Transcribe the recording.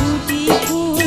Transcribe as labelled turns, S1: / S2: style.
S1: ফুল